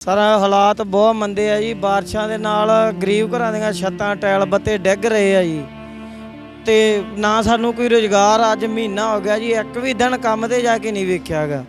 Sir ਹਾਲਾਤ ਬਹੁਤ ਮੰਦੇ ਆ ਜੀ। ਬਾਰਿਸ਼ਾਂ ਦੇ ਨਾਲ ਗਰੀਬ ਘਰਾਂ ਦੀਆਂ ਛੱਤਾਂ ਟੈਲ ਬੱਤੇ ਡਿੱਗ ਰਹੇ ਆ ਜੀ। ਤੇ ਨਾ ਸਾਨੂੰ ਕੋਈ ਰੋਜ਼ਗਾਰ, ਅੱਜ ਮਹੀਨਾ ਹੋ ਗਿਆ ਜੀ। ਇੱਕ ਵੀ ਦਿਨ ਕੰਮ ਤੇ ਜਾ ਕੇ ਨਹੀਂ ਵੇਖਿਆਗਾ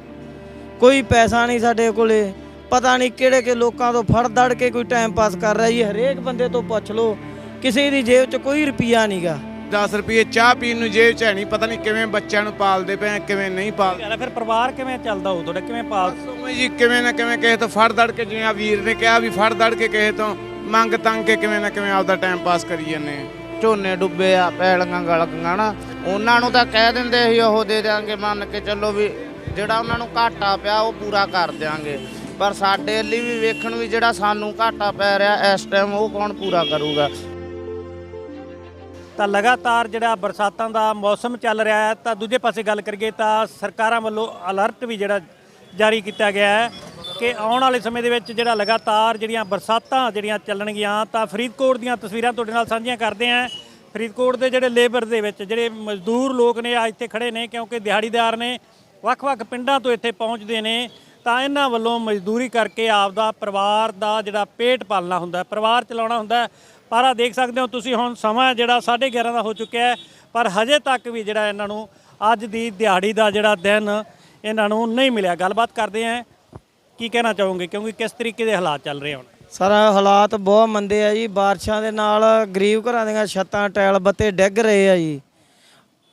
ਕੋਈ ਪੈਸਾ ਨਹੀਂ ਸਾਡੇ ਕੋਲੇ। ਪਤਾ ਨਹੀਂ ਕਿਹੜੇ ਕਿ ਲੋਕਾਂ ਤੋਂ ਫੜ ਦੜ ਕੇ ਕੋਈ ਟਾਈਮ ਪਾਸ ਕਰ ਰਿਹਾ ਜੀ। ਹਰੇਕ ਬੰਦੇ ਤੋਂ ਪੁੱਛ ਲਓ। ਕਿਸੇ ਦੀ ਜੇਬ 'ਚ ਕੋਈ ਰੁਪਿਆ ਨਹੀਂਗਾ 10 ਰੁਪਏ ਚਾਹ ਪੀਣ ਨੂੰ ਜੇਬ ਚ ਹੈ ਨਹੀਂ ਪਤਾ ਨਹੀਂ ਕਿਵੇਂ ਬੱਚਿਆਂ ਨੂੰ ਪਾਲਦੇ ਪਏ ਆ, ਕਿਵੇਂ ਨਹੀਂ ਪਾਲਦੇ ਯਾਰ ਫਿਰ ਪਰਿਵਾਰ ਕਿਵੇਂ ਚੱਲਦਾ ਹੋਊ ਤੁਹਾਡਾ? ਕਿਵੇਂ ਪਾਲ ਉਵੇਂ ਜੀ ਕਿਵੇਂ ਨਾ ਕਿਵੇਂ ਕਿਸੇ ਤੋਂ ਫੜ ਦੜ ਕੇ ਜਿਵੇਂ ਆ ਵੀਰ ਨੇ ਕਿਹਾ ਵੀ ਫੜ ਦੜ ਕੇ ਕਿਸੇ ਤੋਂ ਮੰਗ ਤੰਗ ਕੇ ਕਿਵੇਂ ਨਾ ਕਿਵੇਂ ਆਪਦਾ ਟਾਈਮ ਪਾਸ ਕਰੀ ਜਾਂਦੇ ਆ। ਝੋਨੇ ਡੁੱਬੇ ਆ ਪੈਲੀਆਂ ਗਲ ਗਈਆਂ ਨਾ ਉਹਨਾਂ ਨੂੰ ਤਾਂ ਕਹਿ ਦਿੰਦੇ ਸੀ ਉਹ ਦੇ ਦਿਆਂਗੇ ਮੰਨ ਕੇ ਚੱਲੋ ਵੀ ਜਿਹੜਾ ਉਹਨਾਂ ਨੂੰ ਘਾਟਾ ਪਿਆ ਉਹ ਪੂਰਾ ਕਰ ਦਿਆਂਗੇ। ਪਰ ਸਾਡੇ ਲਈ ਵੀ ਵੇਖਣ ਵੀ ਜਿਹੜਾ ਸਾਨੂੰ ਘਾਟਾ ਪੈ ਰਿਹਾ ਇਸ ਟਾਈਮ ਉਹ ਕੌਣ ਪੂਰਾ ਕਰੂਗਾ? ਤਾਂ ਲਗਾਤਾਰ ਜਿਹੜਾ ਬਰਸਾਤਾਂ ਦਾ ਮੌਸਮ ਚੱਲ ਰਿਹਾ ਹੈ, ਤਾਂ ਦੂਜੇ ਪਾਸੇ ਗੱਲ ਕਰੀਏ ਤਾਂ ਸਰਕਾਰਾਂ ਵੱਲੋਂ ਅਲਰਟ ਵੀ ਜਿਹੜਾ ਜਾਰੀ ਕੀਤਾ ਗਿਆ ਹੈ ਕਿ ਆਉਣ ਵਾਲੇ ਸਮੇਂ ਦੇ ਵਿੱਚ ਜਿਹੜਾ ਲਗਾਤਾਰ ਜਿਹੜੀਆਂ ਬਰਸਾਤਾਂ ਜਿਹੜੀਆਂ ਚੱਲਣਗੀਆਂ, ਤਾਂ ਫਰੀਦਕੋਟ ਦੀਆਂ ਤਸਵੀਰਾਂ ਤੁਹਾਡੇ ਨਾਲ ਸਾਂਝੀਆਂ ਕਰਦੇ ਆਂ ਫਰੀਦਕੋਟ ਦੇ ਜਿਹੜੇ ਲੇਬਰ ਦੇ ਵਿੱਚ ਜਿਹੜੇ ਮਜ਼ਦੂਰ ਲੋਕ ਨੇ ਆ ਇੱਥੇ ਖੜੇ ਨੇ, ਕਿਉਂਕਿ ਦਿਹਾੜੀਦਾਰ ਨੇ ਵੱਖ-ਵੱਖ ਪਿੰਡਾਂ ਤੋਂ ਇੱਥੇ ਪਹੁੰਚਦੇ ਨੇ, ਤਾਂ ਇਹਨਾਂ ਵੱਲੋਂ ਮਜ਼ਦੂਰੀ ਕਰਕੇ ਆਪਦਾ ਪਰਿਵਾਰ ਦਾ ਜਿਹੜਾ ਪੇਟ ਪਾਲਣਾ ਹੁੰਦਾ ਪਰਿਵਾਰ ਚਲਾਉਣਾ ਹੁੰਦਾ ਪਰ ਆ ਦੇਖ ਸਕਦੇ ਹੋ ਤੁਸੀਂ ਹੁਣ ਸਮਾਂ ਜਿਹੜਾ 11:30 ਦਾ ਹੋ ਚੁੱਕਿਆ ਹੈ, ਪਰ ਹਜੇ ਤੱਕ ਵੀ ਜਿਹੜਾ ਇਹਨਾਂ ਨੂੰ ਅੱਜ ਦੀ ਦਿਹਾੜੀ ਦਾ ਜਿਹੜਾ ਦਿਨ ਇਹਨਾਂ ਨੂੰ ਨਹੀਂ ਮਿਲਿਆ। ਗੱਲਬਾਤ ਕਰਦੇ ਆਂ ਕੀ ਕਹਿਣਾ ਚਾਹੋਗੇ? ਕਿਉਂਕਿ ਕਿਸ ਤਰੀਕੇ ਦੇ ਹਾਲਾਤ ਚੱਲ ਰਹੇ ਹੁਣ? ਸਰ ਹਾਲਾਤ ਬਹੁਤ ਮੰਦੇ ਆ ਜੀ। ਬਾਰਿਸ਼ਾਂ ਦੇ ਨਾਲ ਗਰੀਬ ਘਰਾਂ ਦੀਆਂ ਛੱਤਾਂ ਟੈਲ ਬੱਤੇ ਡਿੱਗ ਰਹੇ ਆ ਜੀ।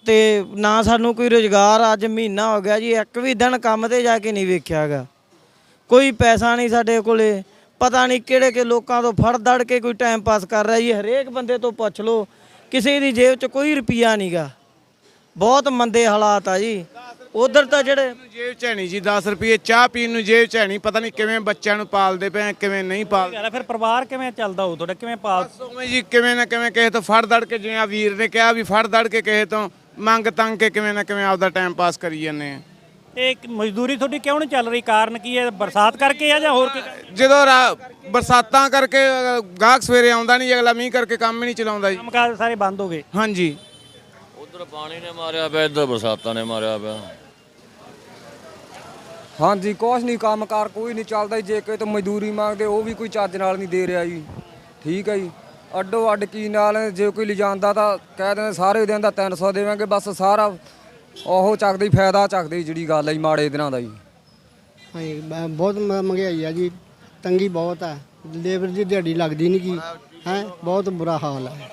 ਤੇ ਨਾ ਸਾਨੂੰ ਕੋਈ ਰੋਜ਼ਗਾਰ, ਅੱਜ ਮਹੀਨਾ ਹੋ ਗਿਆ ਜੀ। ਇੱਕ ਵੀ ਦਿਨ ਕੰਮ ਤੇ ਜਾ ਕੇ ਨਹੀਂ ਵੇਖਿਆਗਾ ਕੋਈ ਪੈਸਾ ਨਹੀਂ ਸਾਡੇ ਕੋਲੇ। ਪਤਾ ਨਹੀਂ ਕਿਹੜੇ ਕਿ ਲੋਕਾਂ ਤੋਂ ਫੜ ਦੜ ਕੇ ਕੋਈ ਟਾਈਮ ਪਾਸ ਕਰ ਰਿਹਾ ਜੀ। ਹਰੇਕ ਬੰਦੇ ਤੋਂ ਪੁੱਛ ਲਓ ਕਿਸੇ ਦੀ ਜੇਬ 'ਚ ਕੋਈ ਰੁਪਿਆ ਨਹੀਂਗਾ ਬਹੁਤ ਮੰਦੇ ਹਾਲਾਤ ਆ ਜੀ। ਉਧਰ ਤਾਂ ਜਿਹੜੇ ਜੇਬ ਚ ਹੈ ਨਹੀਂ ਜੀ 10 ਰੁਪਏ ਚਾਹ ਪੀਣ ਨੂੰ ਜੇਬ ਚ ਹੈ ਨਹੀਂ। ਪਤਾ ਨਹੀਂ ਕਿਵੇਂ ਬੱਚਿਆਂ ਨੂੰ ਪਾਲਦੇ ਪਏ ਕਿਵੇਂ ਨਹੀਂ ਪਾਲਦੇ। ਫਿਰ ਪਰਿਵਾਰ ਕਿਵੇਂ ਚੱਲਦਾ ਹੋਊ ਤੁਹਾਡਾ? ਕਿਵੇਂ ਪਾਲ ਉਵੇਂ ਜੀ ਕਿਵੇਂ ਨਾ ਕਿਵੇਂ ਕਿਸੇ ਤੋਂ ਫੜ ਦੜ ਕੇ ਜਿਵੇਂ ਆ ਵੀਰ ਨੇ ਕਿਹਾ ਵੀ ਫੜ ਦੜ ਕੇ ਕਿਸੇ ਤੋਂ ਮੰਗ ਤੰਗ ਕੇ ਕਿਵੇਂ ਨਾ ਕਿਵੇਂ ਆਪਦਾ ਟਾਈਮ ਪਾਸ ਕਰੀ ਜਾਂਦੇ ਆ। ਇਹ ਇੱਕ ਮਜ਼ਦੂਰੀ ਤੁਹਾਡੀ ਕਿਉਂ ਨਹੀਂ ਚੱਲ ਰਹੀ? ਕਾਰਨ ਕੀ ਹੈ? ਬਰਸਾਤ ਕਰਕੇ ਆ ਜਾਂ ਹੋਰ ਕੋਈ ਜਦੋਂ ਰਾ- ਬਰਸਾਤਾਂ ਕਰਕੇ ਅ, ਗਾਹਕ ਸਵੇਰੇ ਆਉਂਦਾ ਨਹੀਂ ਅਗਲਾ ਮੀਂਹ ਕਰਕੇ ਕੰਮ ਹੀ ਨਹੀਂ ਚਲਾਉਂਦਾ ਜੀ। ਕੰਮਕਾਜ ਸਾਰੇ ਬੰਦ ਹੋ ਗਏ। ਹਾਂਜੀ। ਉਧਰ ਪਾਣੀ ਨੇ ਮਾਰਿਆ ਪਿਆ ਇੱਧਰ ਬਰਸਾਤਾਂ ਨੇ ਮਾਰਿਆ ਪਿਆ। ਹਾਂਜੀ ਕੁਛ ਨਹੀਂ ਕੰਮਕਾਰ ਕੋਈ ਨਹੀਂ ਚੱਲਦਾ ਜੀ। ਜੇ ਕੋਈ ਤਾਂ ਮਜ਼ਦੂਰੀ ਮੰਗਦੇ ਉਹ ਵੀ ਕੋਈ ਚੱਜ ਨਾਲ ਨਹੀਂ ਦੇ ਰਿਹਾ ਜੀ। ਠੀਕ ਹੈ ਜੀ। ਅੱਡੋ ਅੱਡ ਕੀ ਨਾਲ ਜੇ ਕੋਈ ਲਿਜਾਂਦਾ ਤਾਂ ਕਹਿ ਦਿੰਦੇ ਸਾਰੇ ਦਿਨ ਦਾ 300 ਦੇਵਾਂਗੇ ਬਸ ਸਾਰਾ ਉਹ ਚੱਕਦੇ ਫਾਇਦਾ ਚੱਕਦੇ ਜਿਹੜੀ ਗੱਲ ਹੈ ਜੀ ਮਾੜੇ ਦਿਨਾਂ ਦਾ ਜੀ। ਹਾਂਜੀ ਬ- ਬਹੁਤ ਮ- ਮਹਿੰਗਾਈ ਆ ਜੀ। ਤੰਗੀ ਬਹੁਤ ਆ। ਲੇਬਰ ਦੀ ਦਿਹਾੜੀ ਲੱਗਦੀ ਨਹੀਂ ਕੀ ਹੈ ਬਹੁਤ ਬੁਰਾ ਹਾਲ ਹੈ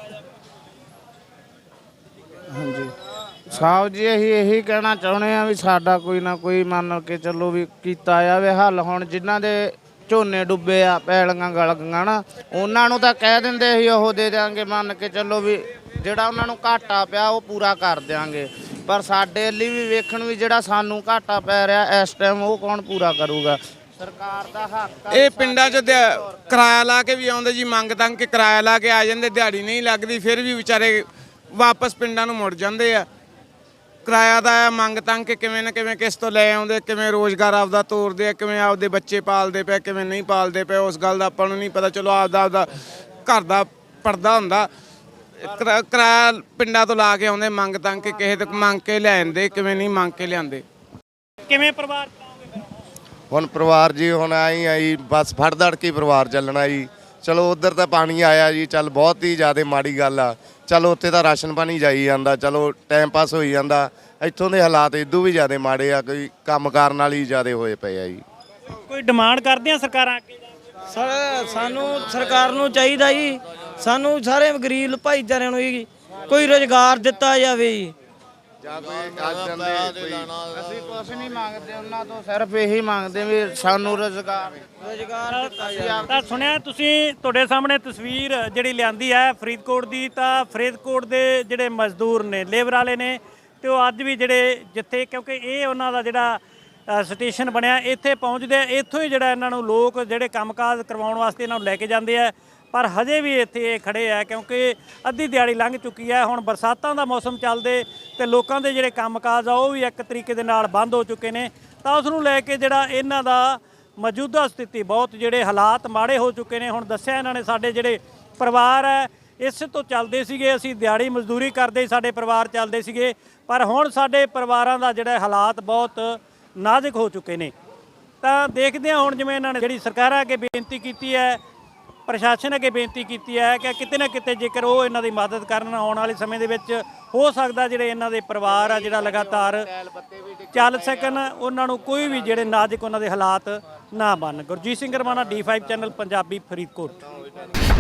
ਹਾਂਜੀ। ਸਾਹਿਬ ਜੀ ਅਸੀਂ ਇਹੀ ਕਹਿਣਾ ਚਾਹੁੰਦੇ ਆ ਵੀ ਸਾਡਾ ਕੋਈ ਨਾ ਕੋਈ ਮੰਨ ਕੇ ਚੱਲੋ ਵੀ ਕੀਤਾ ਜਾਵੇ ਹੱਲ। ਹੁਣ ਜਿਨ੍ਹਾਂ ਦੇ ਝੋਨੇ ਡੁੱਬੇ ਆ ਪੈਲੀਆਂ ਗਲ ਗਈਆਂ ਨਾ ਉਹਨਾਂ ਨੂੰ ਤਾਂ ਕਹਿ ਦਿੰਦੇ ਸੀ ਉਹ ਦੇ ਦਿਆਂਗੇ ਮੰਨ ਕੇ ਚੱਲੋ ਵੀ ਜਿਹੜਾ ਉਹਨਾਂ ਨੂੰ ਘਾਟਾ ਪਿਆ ਉਹ ਪੂਰਾ ਕਰ ਦਿਆਂਗੇ। ਪਰ ਸਾਡੇ ਲਈ ਵੀ ਵੇਖਣ ਵੀ ਜਿਹੜਾ ਸਾਨੂੰ ਘਾਟਾ ਪੈ ਰਿਹਾ ਇਸ ਟਾਈਮ ਉਹ ਕੌਣ ਪੂਰਾ ਕਰੂਗਾ? ਸਰਕਾਰ ਦਾ ਹੱਕ ਇਹ ਪਿੰਡਾਂ 'ਚ ਦਿਹਾ- ਕਿਰਾਇਆ ਲਾ ਕੇ ਵੀ ਆਉਂਦੇ ਜੀ ਮੰਗ ਤੰਗ ਕੇ ਕਿਰਾਇਆ ਲਾ ਕੇ ਆ ਜਾਂਦੇ ਦਿਹਾੜੀ ਨਹੀਂ ਲੱਗਦੀ ਫਿਰ ਵੀ ਵਿਚਾਰੇ ਵਾਪਸ ਪਿੰਡਾਂ ਨੂੰ ਮੁੜ ਜਾਂਦੇ ਆ। ਕਿਰਾਇਆ ਦਾ ਆ ਮੰਗ ਤੰਗ ਕੇ ਕਿਵੇਂ ਨਾ ਕਿਵੇਂ ਕਿਸ ਤੋਂ ਲੈ ਆਉਂਦੇ ਕਿਵੇਂ ਰੋਜ਼ਗਾਰ ਆਪਦਾ ਤੋਰਦੇ ਆ ਕਿਵੇਂ ਆਪਦੇ ਬੱਚੇ ਪਾਲਦੇ ਪਏ ਕਿਵੇਂ ਨਹੀਂ ਪਾਲਦੇ ਪਏ ਉਸ ਗੱਲ ਦਾ ਆਪਾਂ ਨੂੰ ਨਹੀਂ ਪਤਾ ਚਲੋ ਆਪਦਾ ਆਪਦਾ ਘਰ ਦਾ ਪਰਦਾ ਹੁੰਦਾ। ਕਿਰਾ- ਕਿਰਾਇਆ ਪਿੰਡਾਂ ਤੋਂ ਲਾ ਕੇ ਆਉਂਦੇ ਮੰਗ ਤੰਗ ਕੇ ਕਿਸੇ ਤੋਂ ਮੰਗ ਕੇ ਲੈ ਆਉਂਦੇ ਕਿਵੇਂ ਨਹੀਂ ਮੰਗ ਕੇ ਲਿਆਂਦੇ। ਕਿਵੇਂ ਪਰਿਵਾਰ ਚਲਾਓਗੇ ਫਿਰ? ਹੁਣ ਪਰਿਵਾਰ ਜੀ ਹੁਣ ਆਈ ਆਈ ਬਸ ਫੜ ਦੜ ਕੇ ਹੀ ਪਰਿਵਾਰ ਚੱਲਣਾ ਜੀ। ਚਲੋ ਉਧਰ ਤਾਂ ਪਾਣੀ ਆਇਆ ਜੀ ਚੱਲ ਬਹੁਤ ਹੀ ਜ਼ਿਆਦਾ ਮਾੜੀ ਗੱਲ ਆ। ਚਲੋ ਉੱਥੇ ਤਾਂ ਰਾਸ਼ਨ ਪਾਣੀ ਜਾਈ ਜਾਂਦਾ ਚਲੋ ਟਾਈਮ ਪਾਸ ਹੋਈ ਜਾਂਦਾ। ਇੱਥੋਂ ਦੇ ਹਾਲਾਤ ਇਦੋਂ ਵੀ ਜ਼ਿਆਦਾ ਮਾੜੇ ਆ ਕੋਈ ਕੰਮ ਕਰਨ ਵਾਲੀ ਜ਼ਿਆਦਾ ਹੋਏ ਪਏ ਆ ਜੀ। ਕੋਈ ਡਿਮਾਂਡ ਕਰਦੇ ਆ ਸਰਕਾਰਾਂ ਅੱਗੇ ਜਾ ਕੇ? ਸਰ ਸਾਨੂੰ ਸਰਕਾਰ ਨੂੰ ਚਾਹੀਦਾ ਜੀ ਸਾਨੂੰ ਸਾਰੇ ਗਰੀਬ ਭਾਈਚਾਰਿਆਂ ਨੂੰ ਜੀ ਕੋਈ ਰੋਜ਼ਗਾਰ ਦਿੱਤਾ ਜਾਵੇ ਜੀ। ਅਸੀਂ ਕੁਝ ਨਹੀਂ ਮੰਗਦੇ ਉਹਨਾਂ ਤੋਂ ਸਿਰਫ ਇਹੀ ਮੰਗਦੇ ਵੀ ਸਾਨੂੰ ਰੋਜ਼ਗਾਰ। ਰੋਜ਼ਗਾਰ ਦਿੱਤਾ ਜਾਵੇ। ਤਾਂ ਸੁਣਿਆ ਤੁਸੀਂ ਤੁਹਾਡੇ ਸਾਹਮਣੇ ਤਸਵੀਰ ਜਿਹੜੀ ਲਿਆਂਦੀ ਹੈ ਫਰੀਦਕੋਟ ਦੀ ਤਾਂ ਫਰੀਦਕੋਟ ਦੇ ਜਿਹੜੇ ਮਜ਼ਦੂਰ ਨੇ ਲੇਬਰ ਵਾਲੇ ਨੇ ਤੇ ਉਹ ਅੱਜ ਵੀ ਜਿਹੜੇ ਜਿੱਥੇ ਕਿਉਂਕਿ ਇਹ ਉਹਨਾਂ ਦਾ ਜਿਹੜਾ ਸਟੇਸ਼ਨ ਬਣਿਆ ਇੱਥੇ ਪਹੁੰਚਦੇ ਆ। ਇੱਥੋਂ ਹੀ ਜਿਹੜਾ ਇਹਨਾਂ ਨੂੰ ਲੋਕ ਜਿਹੜੇ ਕੰਮਕਾਜ ਕਰਵਾਉਣ ਵਾਸਤੇ ਇਹਨਾਂ ਨੂੰ ਲੈ ਕੇ ਜਾਂਦੇ ਆ। ਪਰ ਹਜੇ ਵੀ ਇੱਥੇ ਇਹ ਖੜੇ ਆ ਕਿਉਂਕਿ ਅੱਧੀ ਦਿਹਾੜੀ ਲੰਘ ਚੁੱਕੀ ਹੈ ਹੁਣ ਬਰਸਾਤਾਂ ਦਾ ਮੌਸਮ ਚੱਲਦੇ ਤੇ ਲੋਕਾਂ ਦੇ ਜਿਹੜੇ ਕੰਮਕਾਜ ਆ ਉਹ ਵੀ ਇੱਕ ਤਰੀਕੇ ਦੇ ਨਾਲ ਬੰਦ ਹੋ ਚੁੱਕੇ ਨੇ। ਤਾਂ ਉਸ ਨੂੰ ਲੈ ਕੇ ਜਿਹੜਾ ਇਹਨਾਂ ਦਾ ਮੌਜੂਦਾ ਸਥਿਤੀ ਬਹੁਤ ਜਿਹੜੇ ਹਾਲਾਤ ਮਾੜੇ ਹੋ ਚੁੱਕੇ ਨੇ। ਹੁਣ ਦੱਸਿਆ ਇਹਨਾਂ ਨੇ ਸਾਡੇ ਜਿਹੜੇ ਪਰਿਵਾਰ ਹੈ ਇਸ ਤੋਂ ਚੱਲਦੇ ਸੀਗੇ ਅਸੀਂ ਦਿਹਾੜੀ ਮਜ਼ਦੂਰੀ ਕਰਦੇ ਸੀ, ਸਾਡੇ ਪਰਿਵਾਰ ਚੱਲਦੇ ਸੀਗੇ। ਪਰ ਹੁਣ ਸਾਡੇ ਪਰਿਵਾਰਾਂ ਦਾ ਜਿਹੜਾ ਹਾਲਾਤ ਬਹੁਤ ਨਾਜ਼ੁਕ ਹੋ ਚੁੱਕੇ ਨੇ। ਤਾਂ ਦੇਖਦੇ ਹਾਂ ਹੁਣ ਜਿਵੇਂ ਇਹਨਾਂ ਨੇ ਜਿਹੜੀ ਸਰਕਾਰਾਂ ਅੱਗੇ ਬੇਨਤੀ ਕੀਤੀ ਹੈ ਪ੍ਰਸ਼ਾਸਨ ਅੱਗੇ ਬੇਨਤੀ ਕੀਤੀ ਹੈ ਕਿ ਕਿਤੇ ਨਾ ਕਿਤੇ ਜੇਕਰ ਉਹ ਇਹਨਾਂ ਦੀ ਮਦਦ ਕਰਨ ਆਉਣ ਵਾਲੇ ਸਮੇਂ ਦੇ ਵਿੱਚ ਹੋ ਸਕਦਾ ਜਿਹੜੇ ਇਹਨਾਂ ਦੇ ਪਰਿਵਾਰ ਆ ਜਿਹੜਾ ਲਗਾਤਾਰ ਚੱਲ ਸਕਣ ਉਹਨਾਂ ਨੂੰ ਕੋਈ ਵੀ ਜਿਹੜੇ ਨਾਜ਼ੁਕ ਉਹਨਾਂ ਦੇ ਹਾਲਾਤ ਨਾ ਬਣ। Gurjeet Singh Ramana D5 channel Punjabi Faridkot.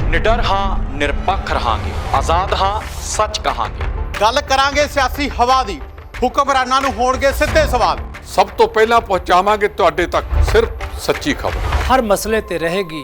ਨਿਡਰ ਹਾਂ ਨਿਰਪੱਖ ਰਹਾਂਗੇ। ਆਜ਼ਾਦ ਹਾਂ ਸੱਚ ਕਹਾਂਗੇ। ਗੱਲ ਕਰਾਂਗੇ ਸਿਆਸੀ ਹਵਾ ਦੀ। ਹੁਕਮਰਾਨਾਂ ਨੂੰ ਹੋਣਗੇ ਸਿੱਧੇ ਸਵਾਲ। ਸਭ ਤੋਂ ਪਹਿਲਾਂ ਪਹੁੰਚਾਵਾਂਗੇ ਤੁਹਾਡੇ ਤੱਕ ਸਿਰਫ ਸੱਚੀ ਖਬਰ। ਹਰ ਮਸਲੇ ਤੇ ਰਹੇਗੀ